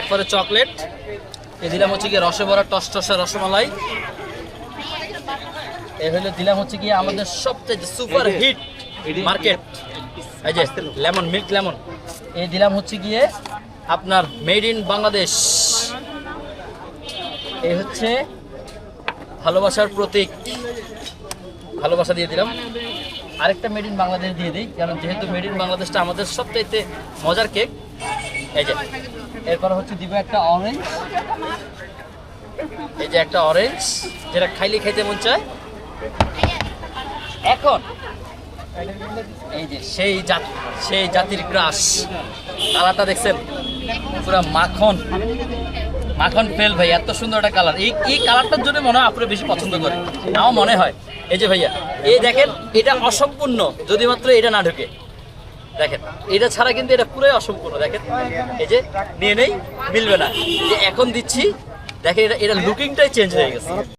একবারে চকলেট। এ দিলাম হচ্ছে গিয়ে রসে ভরা টসটসা রসমালাই। এ হলো দিলাম হচ্ছে গিয়ে আমাদের সবচেয়ে সুপার হিট মার্কেট। এই যে লেমন মিল্ক লেমন। এই দিলাম হচ্ছে গিয়ে আপনার মেড ইন বাংলাদেশ। এই হচ্ছে ভালোবাসার প্রতীক। ভালোবাসা দিয়ে দিলাম। আরেকটা মেড ইন বাংলাদেশ দিয়ে দিই কারণ যেহেতু মেড ইন বাংলাদেশটা আমাদের সবচাইতে মজার কেক এই যে, এরপর হচ্ছে দিব একটা অরেঞ্জ এই যে একটা অরেঞ্জ যেটা খাইলে খাইতে মন চায়। এখন, এই যে সেই জাত, সেই জাতির গ্রাস। কালারটা দেখছেন? পুরো মাখন। মাখন ফেল ভাই, এত সুন্দর একটা কালার। এই এই কালারটার জন্য মনে হয় আপুরে বেশি পছন্দ করে। নাও মনে হয়। এই যে ভাইয়া, এই দেখেন, এটা অসম্পূর্ণ, যদি মাত্র এটা না ঢুকে। দেখেন, এটা ছাড়া কিন্তু এটা পুরোই অসম্পূর্ণ, দেখেন। এই যে, নিয়ে নেই, মিলবে না। যে, এখন দিচ্ছি, দেখেন, এটা এটা লুকিংটাই চেঞ্জ হয়ে গেছে।